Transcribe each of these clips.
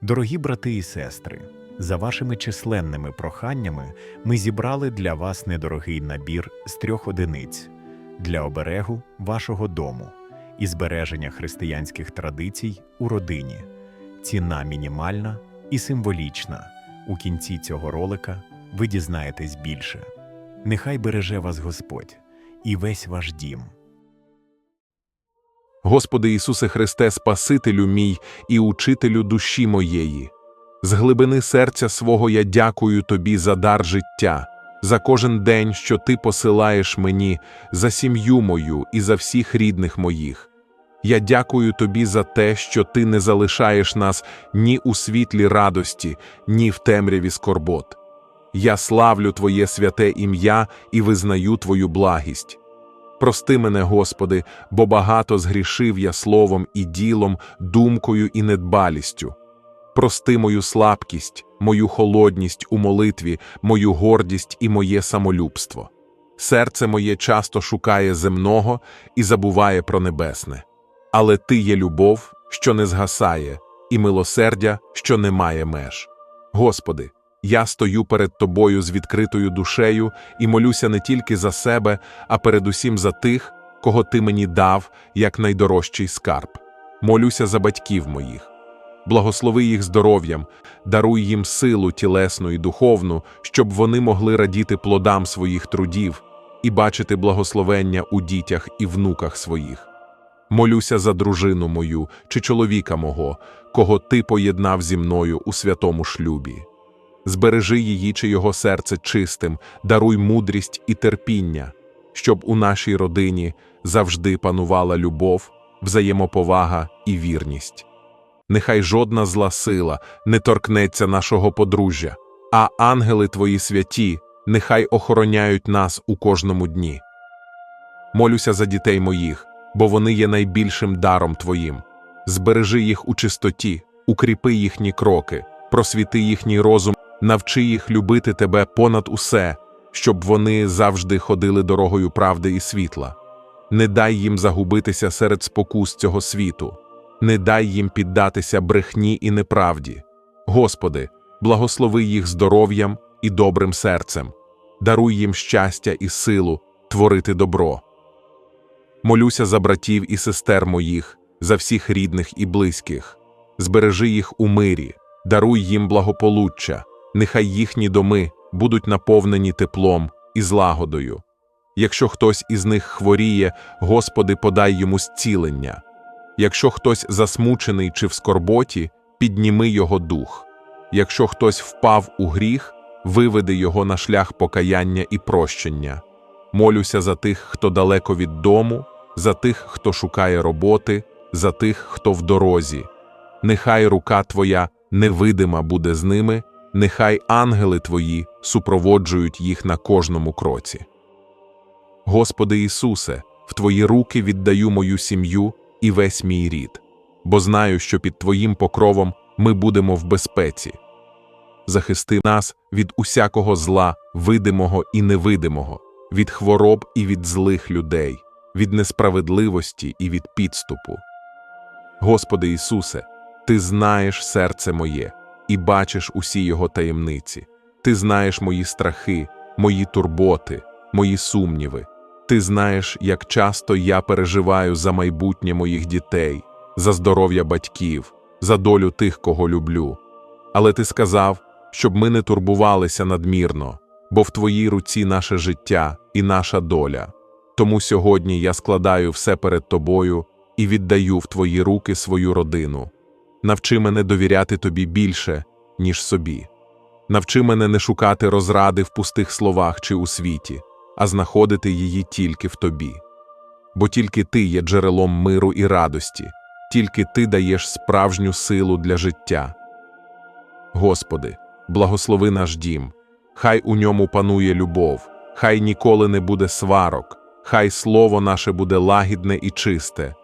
Дорогі брати і сестри, за вашими численними проханнями ми зібрали для вас недорогий набір з трьох одиниць для оберегу вашого дому і збереження християнських традицій у родині. Ціна мінімальна і символічна. У кінці цього ролика ви дізнаєтесь більше. Нехай береже вас Господь і весь ваш дім. Господи Ісусе Христе, Спасителю мій і учителю душі моєї. З глибини серця свого я дякую Тобі за дар життя, за кожен день, що Ти посилаєш мені, за сім'ю мою і за всіх рідних моїх. Я дякую Тобі за те, що Ти не залишаєш нас ні у світлі радості, ні в темряві скорбот. Я славлю Твоє святе ім'я і визнаю Твою благість. Прости мене, Господи, бо багато згрішив я словом і ділом, думкою і недбалістю. Прости мою слабкість, мою холодність у молитві, мою гордість і моє самолюбство. Серце моє часто шукає земного і забуває про небесне. Але Ти є любов, що не згасає, і милосердя, що не має меж. Господи, я стою перед Тобою з відкритою душею і молюся не тільки за себе, а передусім за тих, кого Ти мені дав, як найдорожчий скарб. Молюся за батьків моїх. Благослови їх здоров'ям, даруй їм силу тілесну і духовну, щоб вони могли радіти плодам своїх трудів і бачити благословення у дітях і внуках своїх. Молюся за дружину мою чи чоловіка мого, кого ти поєднав зі мною у святому шлюбі. Збережи її чи його серце чистим, даруй мудрість і терпіння, щоб у нашій родині завжди панувала любов, взаємоповага і вірність. Нехай жодна зла сила не торкнеться нашого подружжя, а ангели твої святі нехай охороняють нас у кожному дні. Молюся за дітей моїх, бо вони є найбільшим даром Твоїм. Збережи їх у чистоті, укріпи їхні кроки, просвіти їхній розум, навчи їх любити Тебе понад усе, щоб вони завжди ходили дорогою правди і світла. Не дай їм загубитися серед спокус цього світу, не дай їм піддатися брехні і неправді. Господи, благослови їх здоров'ям і добрим серцем, даруй їм щастя і силу творити добро. Молюся за братів і сестер моїх, за всіх рідних і близьких. Збережи їх у мирі, даруй їм благополуччя, нехай їхні доми будуть наповнені теплом і злагодою. Якщо хтось із них хворіє, Господи, подай йому зцілення. Якщо хтось засмучений чи в скорботі, підніми його дух. Якщо хтось впав у гріх, виведи його на шлях покаяння і прощення. Молюся за тих, хто далеко від дому, за тих, хто шукає роботи, за тих, хто в дорозі. Нехай рука Твоя невидима буде з ними, нехай ангели Твої супроводжують їх на кожному кроці. Господи Ісусе, в Твої руки віддаю мою сім'ю і весь мій рід, бо знаю, що під Твоїм покровом ми будемо в безпеці. Захисти нас від усякого зла, видимого і невидимого, від хвороб і від злих людей, від несправедливості і від підступу. Господи Ісусе, Ти знаєш серце моє і бачиш усі його таємниці. Ти знаєш мої страхи, мої турботи, мої сумніви. Ти знаєш, як часто я переживаю за майбутнє моїх дітей, за здоров'я батьків, за долю тих, кого люблю. Але ти сказав, щоб ми не турбувалися надмірно, бо в твоїй руці наше життя і наша доля. Тому сьогодні я складаю все перед тобою і віддаю в твої руки свою родину. Навчи мене довіряти тобі більше, ніж собі. Навчи мене не шукати розради в пустих словах чи у світі, а знаходити її тільки в тобі. Бо тільки ти є джерелом миру і радості, тільки ти даєш справжню силу для життя. Господи, благослови наш дім, хай у ньому панує любов, хай ніколи не буде сварок, хай слово наше буде лагідне і чисте,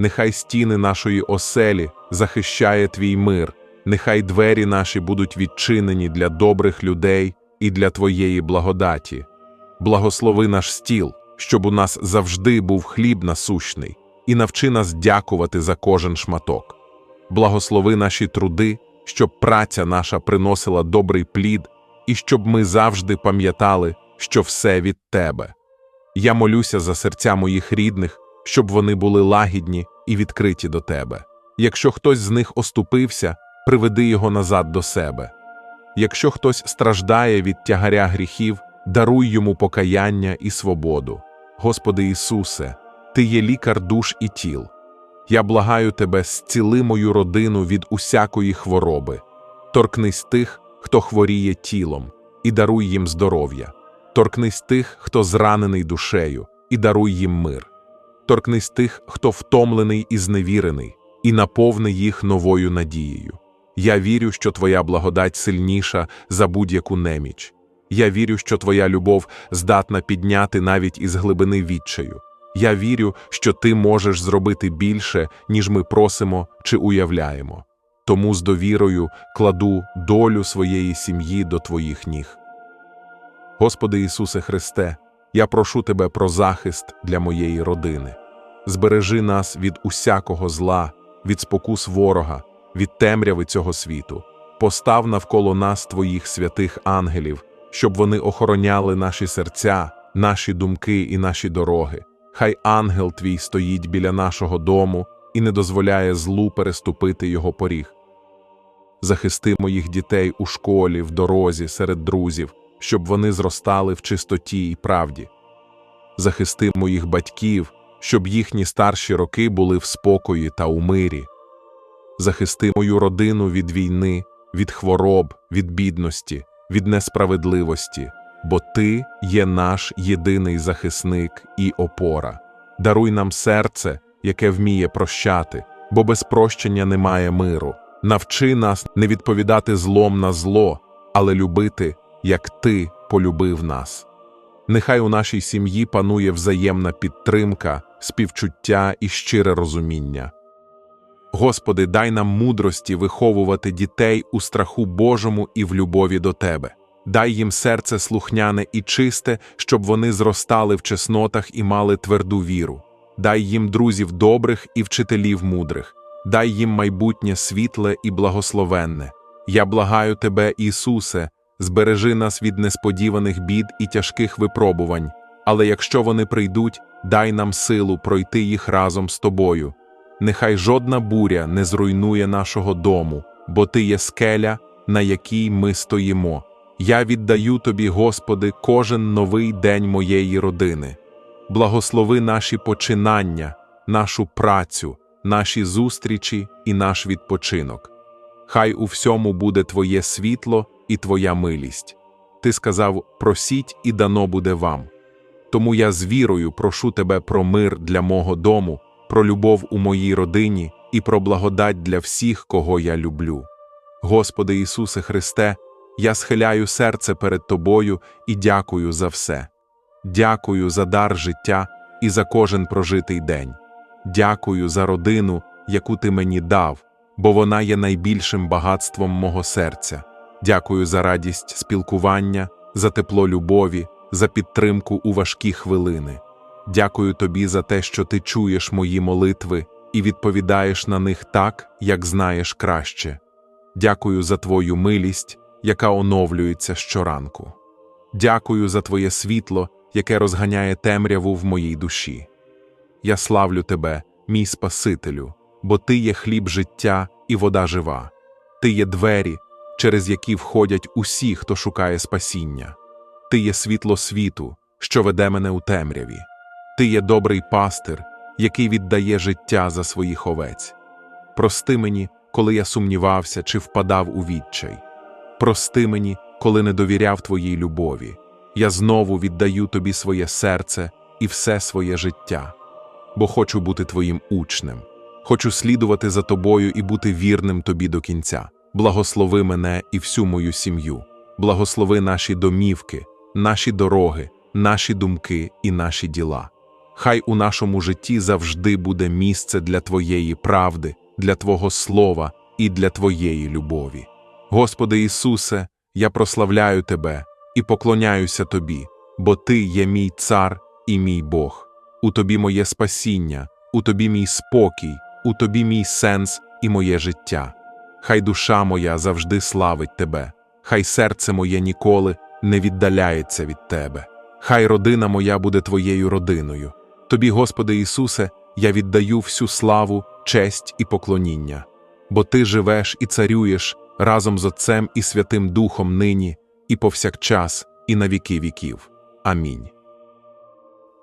нехай стіни нашої оселі захищає твій мир, нехай двері наші будуть відчинені для добрих людей і для Твоєї благодаті. Благослови наш стіл, щоб у нас завжди був хліб насущний, і навчи нас дякувати за кожен шматок. Благослови наші труди, щоб праця наша приносила добрий плід, і щоб ми завжди пам'ятали, що все від Тебе. Я молюся за серця моїх рідних, щоб вони були лагідні і відкриті до Тебе. Якщо хтось з них оступився, приведи його назад до себе. Якщо хтось страждає від тягаря гріхів, даруй йому покаяння і свободу. Господи Ісусе, Ти є лікар душ і тіл. Я благаю Тебе, зціли мою родину від усякої хвороби. Торкнись тих, хто хворіє тілом, і даруй їм здоров'я. Торкнись тих, хто зранений душею, і даруй їм мир. Торкнись тих, хто втомлений і зневірений, і наповни їх новою надією. Я вірю, що Твоя благодать сильніша за будь-яку неміч. Я вірю, що Твоя любов здатна підняти навіть із глибини відчаю. Я вірю, що Ти можеш зробити більше, ніж ми просимо чи уявляємо. Тому з довірою кладу долю своєї сім'ї до Твоїх ніг. Господи Ісусе Христе, я прошу Тебе про захист для моєї родини. Збережи нас від усякого зла, від спокус ворога, від темряви цього світу. Постав навколо нас Твоїх святих ангелів, щоб вони охороняли наші серця, наші думки і наші дороги. Хай ангел Твій стоїть біля нашого дому і не дозволяє злу переступити його поріг. Захисти моїх дітей у школі, в дорозі, серед друзів, щоб вони зростали в чистоті і правді. Захисти моїх батьків, щоб їхні старші роки були в спокої та у мирі. Захисти мою родину від війни, від хвороб, від бідності, від несправедливості, бо Ти є наш єдиний захисник і опора. Даруй нам серце, яке вміє прощати, бо без прощення немає миру. Навчи нас не відповідати злом на зло, але любити, як Ти полюбив нас. Нехай у нашій сім'ї панує взаємна підтримка, співчуття і щире розуміння. Господи, дай нам мудрості виховувати дітей у страху Божому і в любові до Тебе. Дай їм серце слухняне і чисте, щоб вони зростали в чеснотах і мали тверду віру. Дай їм друзів добрих і вчителів мудрих. Дай їм майбутнє світле і благословенне. Я благаю Тебе, Ісусе, збережи нас від несподіваних бід і тяжких випробувань, але якщо вони прийдуть, дай нам силу пройти їх разом з Тобою. Нехай жодна буря не зруйнує нашого дому, бо Ти є скеля, на якій ми стоїмо. Я віддаю Тобі, Господи, кожен новий день моєї родини. Благослови наші починання, нашу працю, наші зустрічі і наш відпочинок. Хай у всьому буде Твоє світло і Твоя милість. Ти сказав: просіть, і дано буде вам. Тому я з вірою прошу Тебе про мир для мого дому, про любов у моїй родині і про благодать для всіх, кого я люблю. Господи Ісусе Христе, я схиляю серце перед Тобою і дякую за все. Дякую за дар життя і за кожен прожитий день. Дякую за родину, яку ти мені дав, бо вона є найбільшим багатством мого серця. Дякую за радість спілкування, за тепло любові, за підтримку у важкі хвилини. Дякую тобі за те, що ти чуєш мої молитви і відповідаєш на них так, як знаєш краще. Дякую за твою милість, яка оновлюється щоранку. Дякую за твоє світло, яке розганяє темряву в моїй душі. Я славлю тебе, мій Спасителю, бо ти є хліб життя і вода жива. Ти є двері, через які входять усі, хто шукає спасіння. Ти є світло світу, що веде мене у темряві. Ти є добрий пастир, який віддає життя за своїх овець. Прости мені, коли я сумнівався чи впадав у відчай. Прости мені, коли не довіряв твоїй любові. Я знову віддаю тобі своє серце і все своє життя, бо хочу бути твоїм учнем, хочу слідувати за тобою і бути вірним тобі до кінця. Благослови мене і всю мою сім'ю, благослови наші домівки, наші дороги, наші думки і наші діла. Хай у нашому житті завжди буде місце для Твоєї правди, для Твого слова і для Твоєї любові. Господи Ісусе, я прославляю Тебе і поклоняюся Тобі, бо Ти є мій цар і мій Бог. У Тобі моє спасіння, у Тобі мій спокій, у Тобі мій сенс і моє життя. Хай душа моя завжди славить тебе, хай серце моє ніколи не віддаляється від тебе. Хай родина моя буде твоєю родиною. Тобі, Господи Ісусе, я віддаю всю славу, честь і поклоніння, бо Ти живеш і царюєш разом з Отцем і Святим Духом нині, і повсякчас, і на віки віків. Амінь.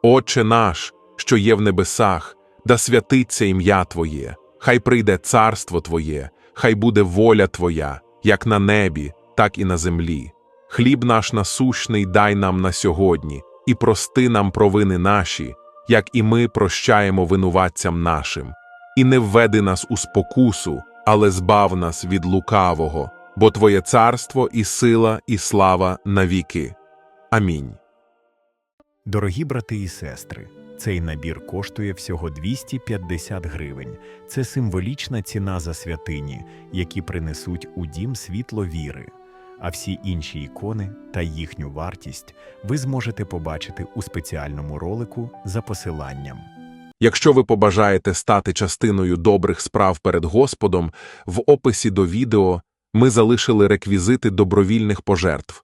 Отче наш, що є в небесах, да святиться ім'я Твоє, хай прийде царство Твоє, хай буде воля Твоя, як на небі, так і на землі. Хліб наш насущний дай нам на сьогодні, і прости нам провини наші, як і ми прощаємо винуватцям нашим. І не введи нас у спокусу, але збав нас від лукавого, бо Твоє царство і сила, і слава навіки. Амінь. Дорогі брати і сестри, цей набір коштує всього 250 гривень. Це символічна ціна за святині, які принесуть у дім світло віри. А всі інші ікони та їхню вартість ви зможете побачити у спеціальному ролику за посиланням. Якщо ви побажаєте стати частиною добрих справ перед Господом, в описі до відео ми залишили реквізити добровільних пожертв.